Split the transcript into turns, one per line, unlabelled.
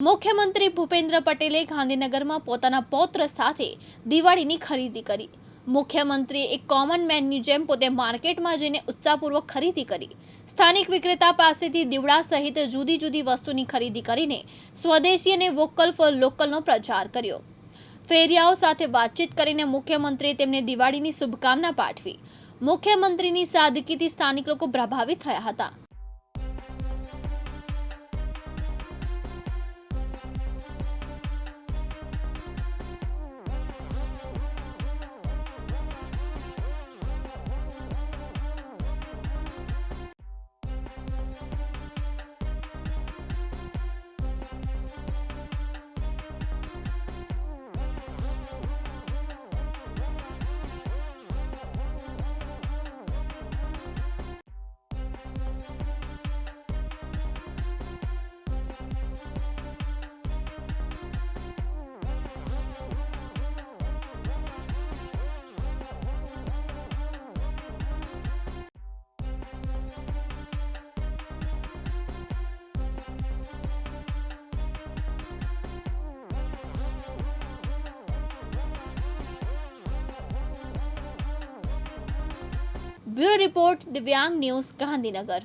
મુખ્યમંત્રી ભૂપેન્દ્ર પટેલે ગાંધીનગરમાં પોતાના પૌત્ર સાથે દિવાળીની ખરીદી કરી. મુખ્યમંત્રીએ એક કોમન મેનની જેમ પોતે માર્કેટમાં જઈને ઉત્સાહપૂર્વક ખરીદી કરી. સ્થાનિક વિક્રેતા પાસેથી દીવડા સહિત જુદી જુદી વસ્તુની ખરીદી કરીને સ્વદેશી અને વોકલ ફોર લોકલનો પ્રચાર કર્યો. ફેરિયાઓ સાથે વાતચીત કરીને મુખ્યમંત્રીએ તેમને દિવાળીની શુભકામના પાઠવી. મુખ્યમંત્રીની સાદગીથી સ્થાનિક લોકો પ્રભાવિત થયા હતા. ब्यूरो रिपोर्ट दिव्यांग न्यूज़ गांधीनगर।